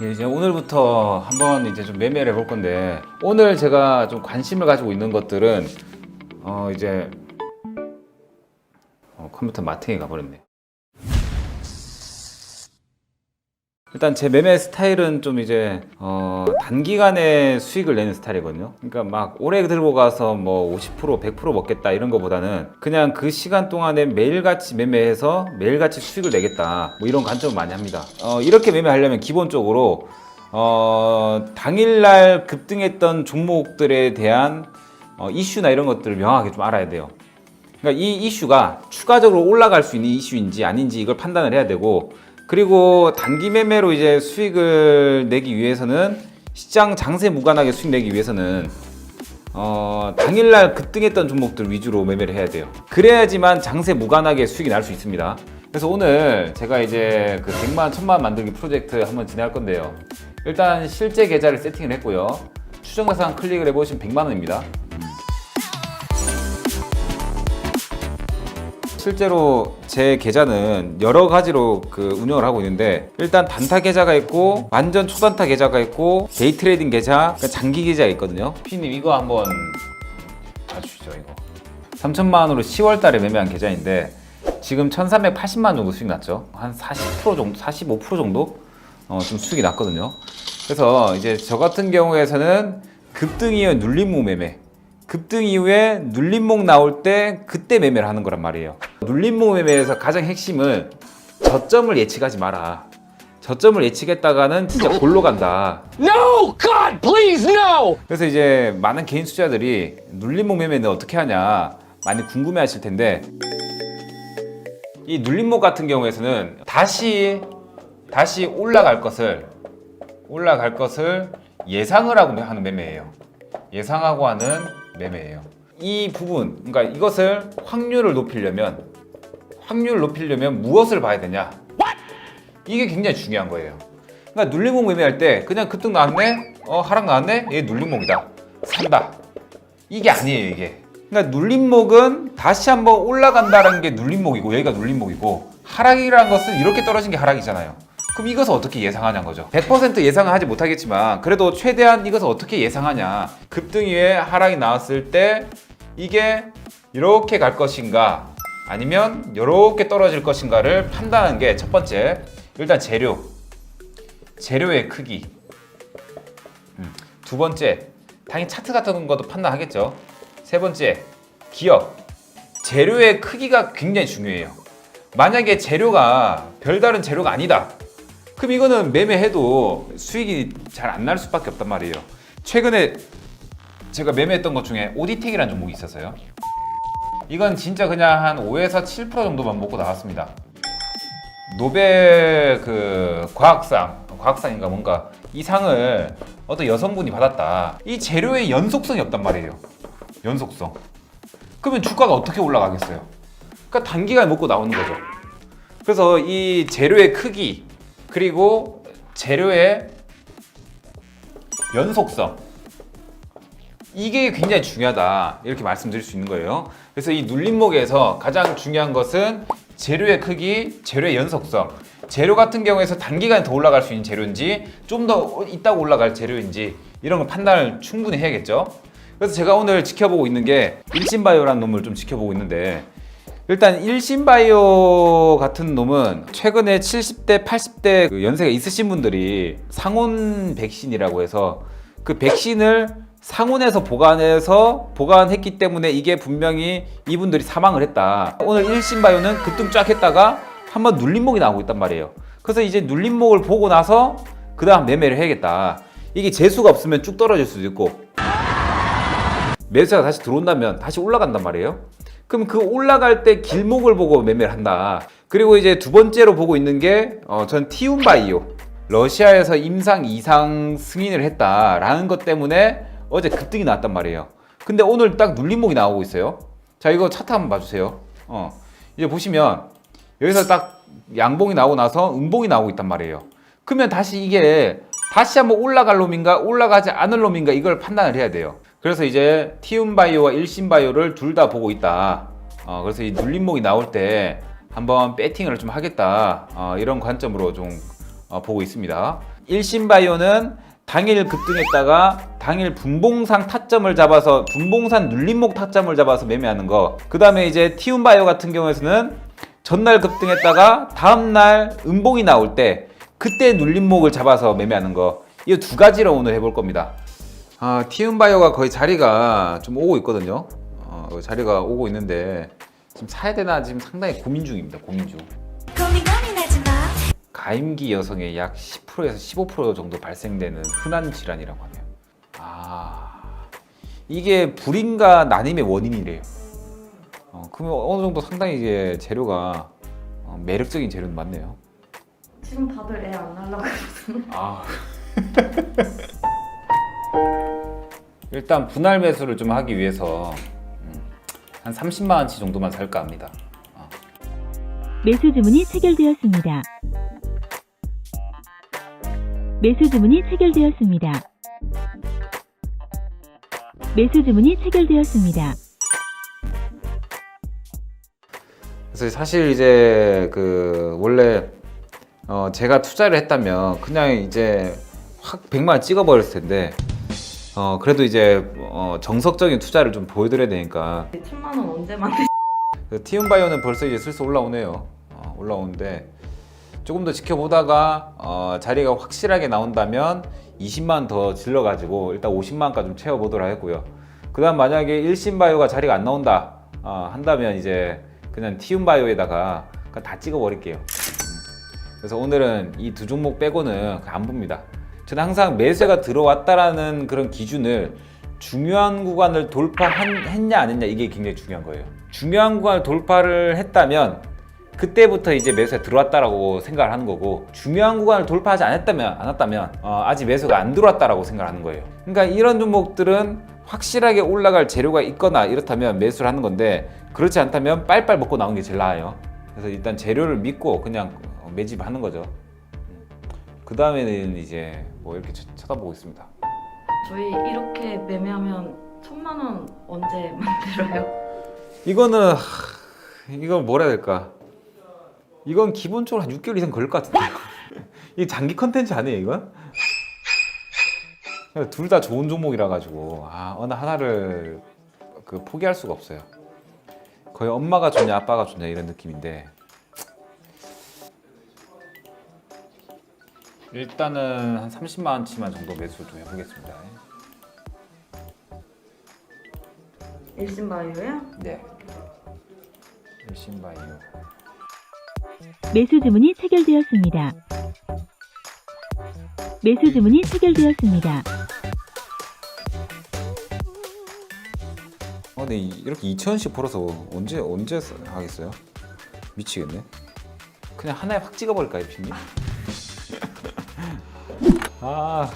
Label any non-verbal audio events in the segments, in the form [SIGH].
예, 이제 오늘부터 한번 이제 좀 매매를 해볼 건데 오늘 제가 좀 관심을 가지고 있는 것들은 어 이제 어, 컴퓨터 마팅에 가버렸네. 일단 제 매매 스타일은 좀 이제 어 단기간에 수익을 내는 스타일이거든요. 그러니까 막 오래 들고 가서 뭐 50% 100% 먹겠다 이런 거보다는 그냥 그 시간 동안에 매일같이 매매해서 매일같이 수익을 내겠다 뭐 이런 관점을 많이 합니다. 어 이렇게 매매하려면 기본적으로 어 당일날 급등했던 종목들에 대한 어, 이슈나 이런 것들을 명확하게 좀 알아야 돼요. 그러니까 이 이슈가 추가적으로 올라갈 수 있는 이슈인지 아닌지 이걸 판단을 해야 되고 그리고 단기 매매로 이제 수익을 내기 위해서는 시장 장세 무관하게 수익 내기 위해서는 어, 당일날 급등했던 종목들 위주로 매매를 해야 돼요. 그래야지만 장세 무관하게 수익이 날 수 있습니다. 그래서 오늘 제가 이제 그 100만, 1000만 만들기 프로젝트 한번 진행할 건데요. 일단 실제 계좌를 세팅을 했고요. 추정 자산 클릭을 해보시면 100만 원입니다. 실제로 제 계좌는 여러 가지로 그 운영을 하고 있는데 일단 단타 계좌가 있고 완전 초단타 계좌가 있고 데이 트레이딩 계좌, 그러니까 장기 계좌가 있거든요. 피님 이거 한번 봐주시죠 이거. 3천만 원으로 10월 달에 매매한 계좌인데 지금 1,380만 원 정도 수익 났죠. 한 40% 정도, 45% 정도 어, 좀 수익이 났거든요. 그래서 이제 저 같은 경우에서는 급등 이후 눌림목 매매. 급등 이후에 눌림목 나올 때 그때 매매를 하는 거란 말이에요. 눌림목 매매에서 가장 핵심은 저점을 예측하지 마라. 저점을 예측했다가는 진짜 골로 간다. No! God, please, no! 그래서 이제 많은 개인 투자들이 눌림목 매매는 어떻게 하냐 많이 궁금해 하실 텐데 이 눌림목 같은 경우에서는 다시 다시 올라갈 것을 올라갈 것을 예상을 하고 하는 매매예요. 예상하고 하는 매매예요. 이 부분, 그러니까 이것을 확률을 높이려면 확률을 높이려면 무엇을 봐야 되냐? 이게 굉장히 중요한 거예요. 그러니까 눌림목 매매할 때 그냥 급등 나왔네, 어 하락 나왔네, 얘 눌림목이다, 산다. 이게 아니에요 이게. 그러니까 눌림목은 다시 한번 올라간다는 게 눌림목이고 여기가 눌림목이고 하락이라는 것은 이렇게 떨어진 게 하락이잖아요. 그럼 이것을 어떻게 예상하냐는 거죠. 100% 예상은 하지 못하겠지만 그래도 최대한 이것을 어떻게 예상하냐. 급등 이후에 하락이 나왔을 때 이게 이렇게 갈 것인가 아니면 이렇게 떨어질 것인가를 판단하는 게 첫 번째. 일단 재료. 재료의 크기. 음, 두 번째, 당연히 차트 같은 것도 판단하겠죠. 세 번째, 기업. 재료의 크기가 굉장히 중요해요. 만약에 재료가 별다른 재료가 아니다. 그럼 이거는 매매해도 수익이 잘 안 날 수밖에 없단 말이에요. 최근에 제가 매매했던 것 중에 오디텍이라는 종목이 있었어요. 이건 진짜 그냥 한 5에서 7% 정도만 먹고 나왔습니다. 노벨 그 과학상, 과학상인가 뭔가 이 상을 어떤 여성분이 받았다. 이 재료의 연속성이 없단 말이에요. 연속성. 그러면 주가가 어떻게 올라가겠어요? 그러니까 단기간에 먹고 나오는 거죠. 그래서 이 재료의 크기 그리고 재료의 연속성 이게 굉장히 중요하다 이렇게 말씀드릴 수 있는 거예요. 그래서 이 눌림목에서 가장 중요한 것은 재료의 크기, 재료의 연속성. 재료 같은 경우에서 단기간에 더 올라갈 수 있는 재료인지 좀더 있다고 올라갈 재료인지 이런 걸 판단을 충분히 해야겠죠. 그래서 제가 오늘 지켜보고 있는 게 일신바이오라는 놈을 좀 지켜보고 있는데 일단 일신바이오 같은 놈은 최근에 70대, 80대 그 연세가 있으신 분들이 상온 백신이라고 해서 그 백신을 상온에서 보관해서 보관했기 때문에 이게 분명히 이분들이 사망을 했다. 오늘 일신바이오는 급등 쫙 했다가 한번 눌림목이 나오고 있단 말이에요. 그래서 이제 눌림목을 보고 나서 그 다음 매매를 해야겠다. 이게 재수가 없으면 쭉 떨어질 수도 있고 매수자가 다시 들어온다면 다시 올라간단 말이에요. 그럼 그 올라갈 때 길목을 보고 매매를 한다. 그리고 이제 두 번째로 보고 있는 게, 어, 전 티움바이오. 러시아에서 임상 이상 승인을 했다라는 것 때문에 어제 급등이 나왔단 말이에요. 근데 오늘 딱 눌림목이 나오고 있어요. 자, 이거 차트 한번 봐주세요. 어, 이제 보시면 여기서 딱 양봉이 나오고 나서 음봉이 나오고 있단 말이에요. 그러면 다시 이게 다시 한번 올라갈 놈인가 올라가지 않을 놈인가 이걸 판단을 해야 돼요. 그래서 이제 티움바이오와 일신바이오를 둘 다 보고 있다. 어, 그래서 이 눌림목이 나올 때 한번 배팅을 좀 하겠다. 어, 이런 관점으로 좀 어, 보고 있습니다. 일신바이오는 당일 급등했다가 당일 분봉상 타점을 잡아서 분봉산 눌림목 타점을 잡아서 매매하는 거. 그 다음에 이제 티움바이오 같은 경우에는 전날 급등했다가 다음날 음봉이 나올 때 그때 눌림목을 잡아서 매매하는 거. 이 두 가지로 오늘 해볼 겁니다. 아, 티움바이오가 거의 자리가 좀 오고 있거든요. 어, 자리가 오고 있는데 지금 사야 되나 지금 상당히 고민 중입니다. 고민 중. 고민 고민하지 마. 가임기 여성의 약 10%에서 15% 정도 발생되는 흔한 질환이라고 하네요. 아, 이게 불임과 난임의 원인이래요. 어, 그러면 어느 정도 상당히 이게 재료가 어, 매력적인 재료는 맞네요. 지금 다들 애 안 날라고 그러잖아. 아. [LAUGHS] 일단 분할 매수를 좀 하기 위해서 음, 한 30만 원치 정도만 살까 합니다. 매수 주문이 체결되었습니다. 매수 주문이 체결되었습니다. 매수 주문이 체결되었습니다. 그래서 사실 이제 그 원래 어 제가 투자를 했다면 그냥 이제 확 100만 원 찍어버렸을 텐데 어 그래도 이제 어 정석적인 투자를 좀 보여드려야 되니까 천만 원 언제 만들? 그 티움바이오는 벌써 이제 슬슬 올라오네요. 어, 올라오는데 조금 더 지켜보다가 어, 자리가 확실하게 나온다면 20만 원더 질러가지고 일단 50만 원까지 좀 채워보도록 하겠고요. 그다음 만약에 일신바이오가 자리가 안 나온다 어, 한다면 이제 그냥 티움바이오에다가 그냥 다 찍어버릴게요. 음. 그래서 오늘은 이 두 종목 빼고는 안 봅니다. 저는 항상 매수가 들어왔다라는 그런 기준을 중요한 구간을 돌파했냐 안 했냐 이게 굉장히 중요한 거예요. 중요한 구간을 돌파를 했다면 그때부터 이제 매수가 들어왔다라고 생각을 하는 거고 중요한 구간을 돌파하지 않았다면 않았다면 어, 아직 매수가 안 들어왔다라고 생각을 하는 거예요. 그러니까 이런 종목들은 확실하게 올라갈 재료가 있거나 이렇다면 매수를 하는 건데 그렇지 않다면 빨빨 먹고 나오는 게 제일 나아요. 그래서 일단 재료를 믿고 그냥 어, 매집하는 거죠. 그 다음에는 이제 뭐 이렇게 쳐- 쳐다보고 있습니다. 저희 이렇게 매매하면 천만 원 언제 [LAUGHS] 만들어요? 이거는 하, 이건 뭐라 해야 될까? 이건 기본적으로 한 6개월 이상 걸릴 것 같은데요. [LAUGHS] 이게 장기 컨텐츠 아니에요, 이건? 둘 다 좋은 종목이라 가지고 아, 어느 하나를 그 포기할 수가 없어요. 거의 엄마가 좋냐 아빠가 좋냐 이런 느낌인데 일단은 한 30만 원치만 정도 매수 좀 해보겠습니다. 일신바이오요? 네. 일신바이오. 매수 주문이 체결되었습니다. 매수 주문이 체결되었습니다. 어, 근데 이- 이렇게 2천 원씩 벌어서 언제 언제 써- 하겠어요? 미치겠네. 그냥 하나에 확 찍어버릴까요, 피님? 아,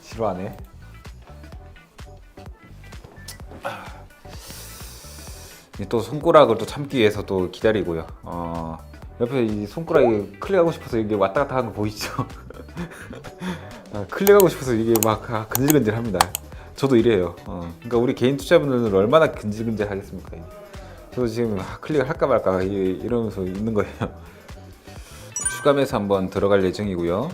지루하네. 이또 손가락을 또 참기 위해서 또 기다리고요. 어, 옆에 이 손가락이 클릭하고 싶어서 이게 왔다 갔다 하는 거 보이죠? [LAUGHS] 아, 클릭하고 싶어서 이게 막 아, 근질근질합니다. 저도 이래요. 어. 그러니까 우리 개인 투자분들은 얼마나 근질근질 하겠습니까? 저도 지금 아, 클릭을 할까 말까 이- 이러면서 있는 거예요. [LAUGHS] 매수 한번 들어갈 예정이고요.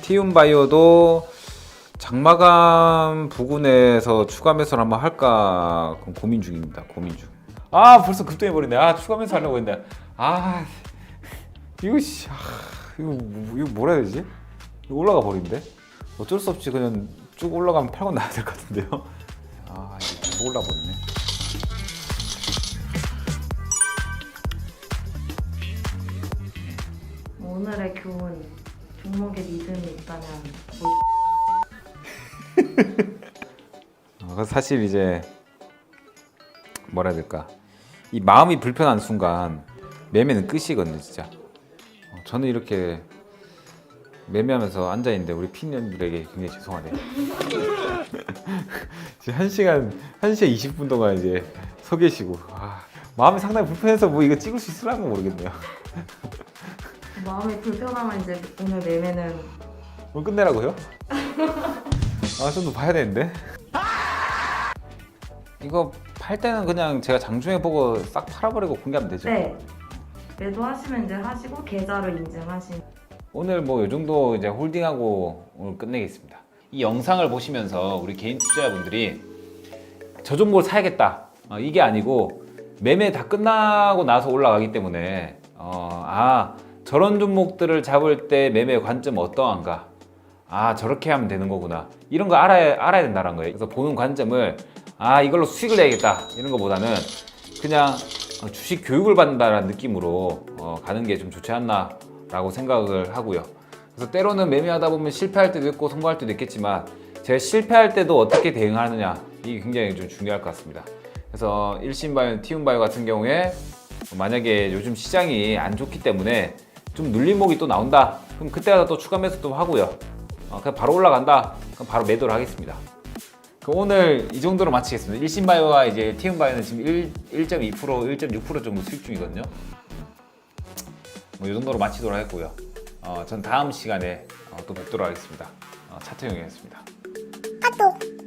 티움바이오도 장마감 부근에서 추가 매수를 한번 할까 그럼 고민 중입니다. 고민 중. 아 벌써 급등해 버리네. 아 추가 매수 하려고 했는데 아 이거 씨 아, 이거 뭐- 이거 뭐라 해야 되지? 이거 올라가 버린데 어쩔 수 없이 그냥 쭉 올라가면 팔고 나야 될 것 같은데요. 아쭉 올라 버리네. 오늘의 교훈 종목에 믿음이 있다면 뭐 [LAUGHS] 어, 사실 이제 뭐라 해야 될까? 이 마음이 불편한 순간 매매는 끝이거든요 진짜. 어, 저는 이렇게 매매하면서 앉아 있는데 우리 피디님들에게 굉장히 죄송하네요. [LAUGHS] 지금 한 시간 한 시간 20분 동안 이제 서 계시고 아, 마음이 상당히 불편해서 뭐 이거 찍을 수 있을랑가 모르겠네요 [LAUGHS] 마음이 불편하면 이제 오늘 매매는 오늘 끝내라고요? 아, 좀 더 봐야 되는데. 이거 팔 때는 그냥 제가 장중에 보고 싹 팔아버리고 공개하면 되죠. 네 매도하시면 이제 하시고 계좌로 인증하신 오늘 뭐 이 정도 이제 홀딩하고 오늘 끝내겠습니다. 이 영상을 보시면서 우리 개인 투자자분들이 저 종목을 사야겠다. 어, 이게 아니고 매매 다 끝나고 나서 올라가기 때문에 어, 아 저런 종목들을 잡을 때 매매 관점 어떠한가? 아 저렇게 하면 되는 거구나. 이런 거 알아야 알아야 된다는 거예요. 그래서 보는 관점을 아 이걸로 수익을 내야겠다 이런 거보다는 그냥 어, 주식 교육을 받는다라는 느낌으로 어, 가는 게 좀 좋지 않나 라고 생각을 하고요. 그래서 때로는 매매하다 보면 실패할 때도 있고 성공할 때도 있겠지만 제가 실패할 때도 어떻게 대응하느냐 이게 굉장히 좀 중요할 것 같습니다. 그래서 일신바이오, 티움바이오 같은 경우에 만약에 요즘 시장이 안 좋기 때문에 좀 눌림목이 또 나온다. 그럼 그때 가서 또 추가 매수도 하고요. 어, 그냥 바로 올라간다. 그럼 바로 매도를 하겠습니다. 그럼 오늘 이 정도로 마치겠습니다. 일신바이오와 이제 티움바이오는 지금 1, 1.2%, 1.6% 정도 수익 중이거든요. 뭐 이 정도로 마치도록 하겠고요. 어, 전 다음 시간에 어, 또 뵙도록 하겠습니다. 어, 차태용이었습니다. 핫도